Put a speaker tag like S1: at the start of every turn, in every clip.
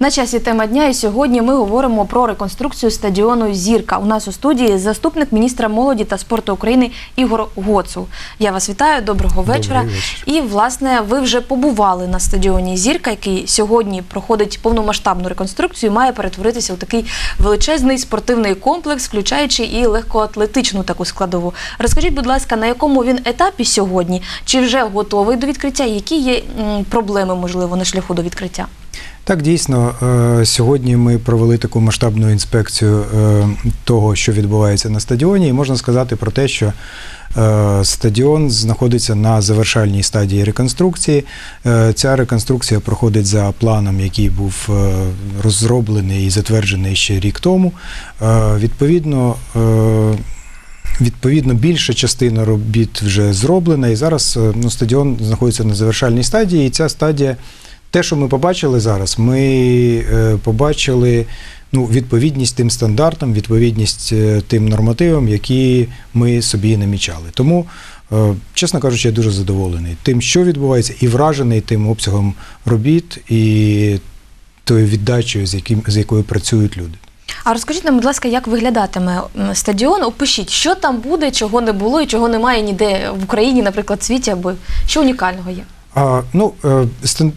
S1: На часі тема дня, і сьогодні ми говоримо про реконструкцію стадіону Зірка. У нас у студії заступник міністра молоді та спорту України Ігор Гоцул. Я вас вітаю, доброго вечора.
S2: Добрий вечір.
S1: І власне ви вже побували на стадіоні Зірка, який сьогодні проходить повномасштабну реконструкцію, і має перетворитися у такий величезний спортивний комплекс, включаючи і легкоатлетичну таку складову. Розкажіть, будь ласка, на якому він етапі сьогодні? Чи вже готовий до відкриття? Які є м, проблеми можливо на шляху до відкриття?
S2: Так, дійсно, е, сьогодні ми провели таку масштабну інспекцію е, того, що відбувається на стадіоні, і можна сказати про те, що е, стадіон знаходиться на завершальній стадії реконструкції. Ця реконструкція проходить за планом, який був розроблений і затверджений ще рік тому. Відповідно, Відповідно, більша частина робіт вже зроблена, і зараз ну, стадіон знаходиться на завершальній стадії. І ця стадія, те, що ми побачили зараз, ми е, побачили ну, відповідність тим стандартам, відповідність е, тим нормативам, які ми собі намічали. Тому, е, чесно кажучи, я дуже задоволений тим, що відбувається, і вражений тим обсягом робіт і тою віддачею, з, яким, з якою працюють люди.
S1: А розкажіть нам, будь ласка, як виглядатиме стадіон? Опишіть, що там буде, чого не було і чого немає ніде в Україні, наприклад, світі, або що унікального є.
S2: Ну, е,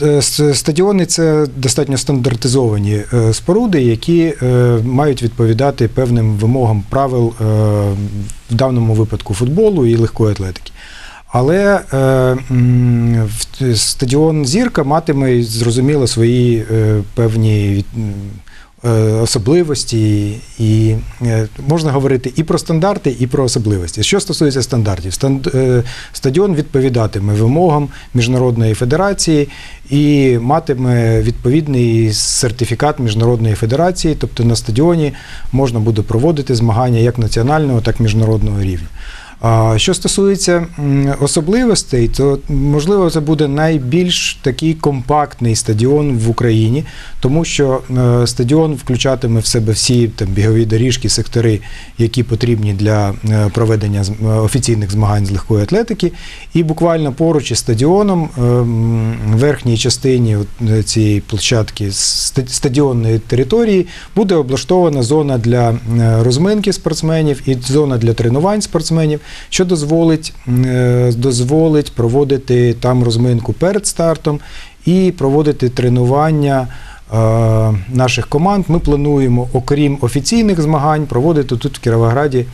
S2: е, стадіони це достатньо стандартизовані е, споруди, які мають відповідати певним вимогам правил в даному випадку футболу і легкої атлетики. Але стадіон Зірка матиме зрозуміло свої певні особливості, і е, можна говорити і про стандарти, і про особливості. Що стосується стандартів, е, стадіон відповідатиме вимогам міжнародної федерації і матиме відповідний сертифікат міжнародної федерації, тобто на стадіоні можна буде проводити змагання як національного, так і міжнародного рівня. Що стосується особливостей, то можливо це буде найбільш такий компактний стадіон в Україні, тому що е, стадіон включатиме в себе всі там бігові доріжки, сектори, які потрібні для е, проведення е, офіційних змагань з легкої атлетики. І буквально поруч із стадіоном, в верхній частині цієї площадки ста- стадіонної території буде облаштована зона для розминки спортсменів і зона для тренувань спортсменів, що дозволить, е, дозволить проводити там розминку перед стартом і проводити тренування. е, Наших команд ми плануємо, окрім офіційних змагань, проводити тут в Кіровограді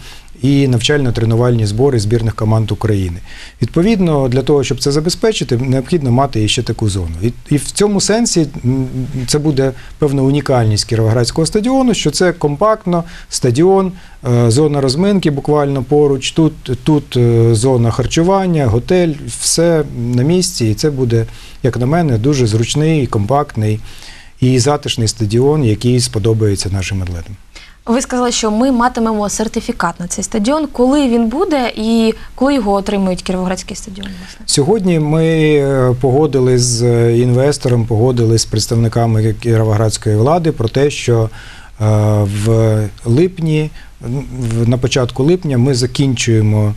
S2: і навчально-тренувальні збори збірних команд України. Відповідно, для того, щоб це забезпечити, необхідно мати і ще таку зону. І, і в цьому сенсі це буде певна унікальність Кіровоградського стадіону, що це компактно, стадіон, е, зона розминки буквально поруч, тут, тут е, зона харчування, готель, все на місці. І це буде, як на мене, дуже зручний, компактний і затишний стадіон, який сподобається нашим атлетам.
S1: Ви сказали, що ми матимемо сертифікат на цей стадіон. Коли він буде і коли його отримують Кіровоградський стадіон? Власне?
S2: Сьогодні ми е, погодили з е, інвестором, погодили з представниками кіровоградської влади про те, що е, в липні, на початку липня, ми закінчуємо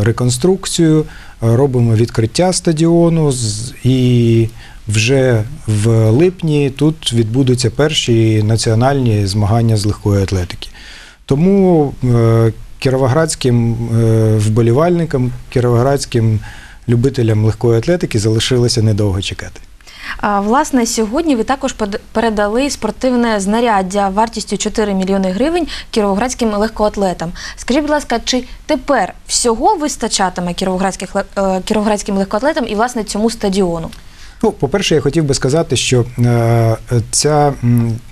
S2: реконструкцію, робимо відкриття стадіону і вже в липні тут відбудуться перші національні змагання з легкої атлетики. Тому е, кіровоградським е, вболівальникам, кіровоградським любителям легкої атлетики залишилося недовго чекати.
S1: А, власне, сьогодні ви також передали спортивне знаряддя вартістю 4 мільйони гривень кіровоградським легкоатлетам. Скажіть, будь ласка, чи тепер всього вистачатиме е, кіровоградським легкоатлетам і власне цьому стадіону?
S2: Ну, по-перше, я хотів би сказати, що е, ця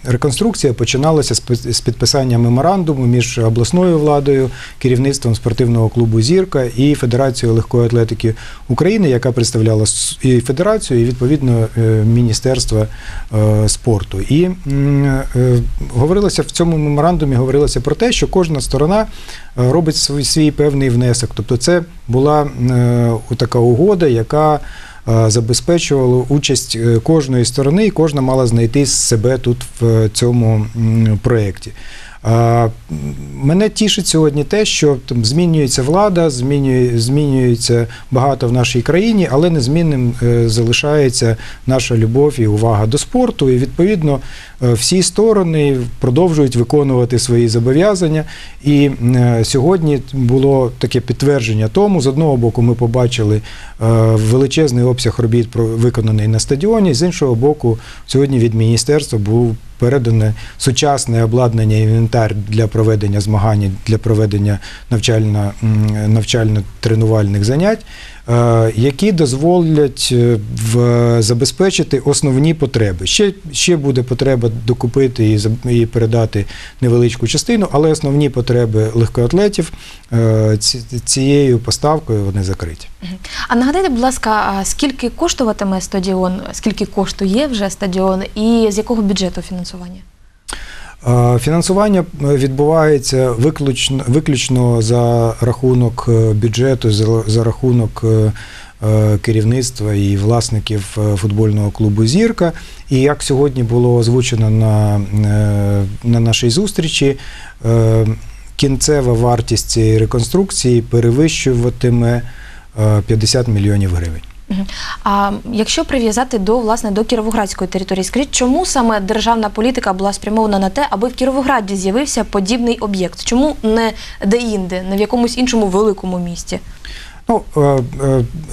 S2: реконструкція починалася з, підписання меморандуму між обласною владою, керівництвом спортивного клубу Зірка і Федерацією легкої атлетики України, яка представляла і федерацію, і відповідно е, Міністерство е, спорту. І говорилося в цьому меморандумі говорилося про те, що кожна сторона робить свій, свій певний внесок. Тобто, це була така угода, яка е, забезпечувала участь е, кожної сторони, і кожна мала знайти себе тут в цьому проєкті. Мене тішить сьогодні те, що там змінюється влада, змінює, змінюється багато в нашій країні, але незмінним е, залишається наша любов і увага до спорту. І відповідно е, всі сторони продовжують виконувати свої зобов'язання. І е, сьогодні було таке підтвердження тому: з одного боку, ми побачили величезний обсяг робіт виконаний на стадіоні, з іншого боку, сьогодні від міністерства був передане сучасне обладнання інвентар для проведення змагань, для проведення навчально-тренувальних навчально-тренувальних занять, які дозволять е, в, забезпечити основні потреби. Ще, ще буде потреба докупити і, і передати невеличку частину, але основні потреби легкоатлетів е, цією поставкою вони закриті.
S1: А нагадайте, будь ласка, скільки коштуватиме стадіон, скільки коштує вже стадіон, і з якого бюджету фінансування?
S2: Фінансування е, відбувається виключно, виключно за рахунок е, бюджету, за, за рахунок е, керівництва і власників футбольного клубу Зірка. І як сьогодні було озвучено на, на нашій зустрічі, кінцева вартість цієї реконструкції перевищуватиме е, 50 мільйонів гривень.
S1: А якщо прив'язати до власне до Кіровоградської території, скажіть, чому саме державна політика була спрямована на те, аби в Кіровограді з'явився подібний об'єкт? Чому не де-інде, не в якомусь іншому великому місті?
S2: Ну, е,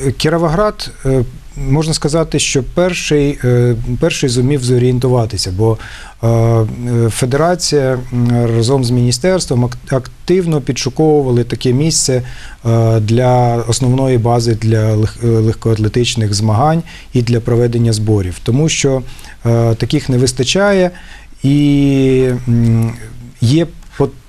S2: е, Кіровоград, е, можна сказати, що перший, е, перший зумів зорієнтуватися, бо е, федерація разом з міністерством активно підшуковували таке місце е, для основної бази для легкоатлетичних змагань і для проведення зборів, тому що таких не вистачає і є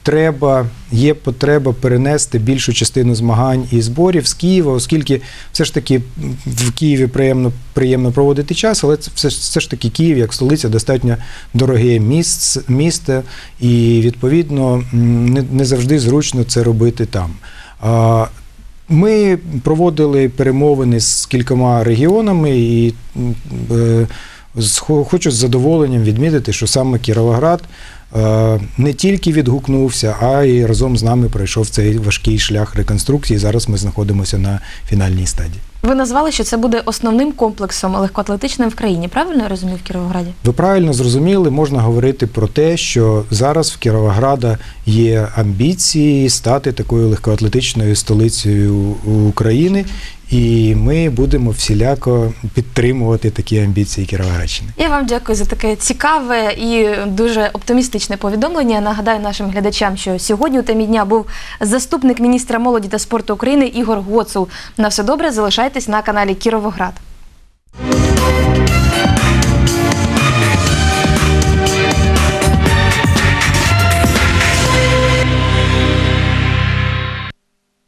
S2: потреба, є потреба перенести більшу частину змагань і зборів з Києва, оскільки все ж таки в Києві приємно, приємно проводити час, але це все, все ж таки Київ як столиця достатньо дороге місце, місто, і відповідно не, не завжди зручно це робити там. Ми проводили перемовини з кількома регіонами і е, хочу з задоволенням відмітити, що саме Кіровоград не тільки відгукнувся, а й разом з нами пройшов цей важкий шлях реконструкції. Зараз ми знаходимося на фінальній стадії.
S1: Ви назвали, що це буде основним комплексом легкоатлетичним в країні. Правильно я розумію в Кіровограді?
S2: Ви правильно зрозуміли, можна говорити про те, що зараз в Кіровограда є амбіції стати такою легкоатлетичною столицею України, і ми будемо всіляко підтримувати такі амбіції Кіровоградщини.
S1: Я вам дякую за таке цікаве і дуже оптимістичне повідомлення. Нагадаю нашим глядачам, що сьогодні у темі дня був заступник міністра молоді та спорту України Ігор Гоцул. На все добре, залишайтесь на каналі Кіровоград.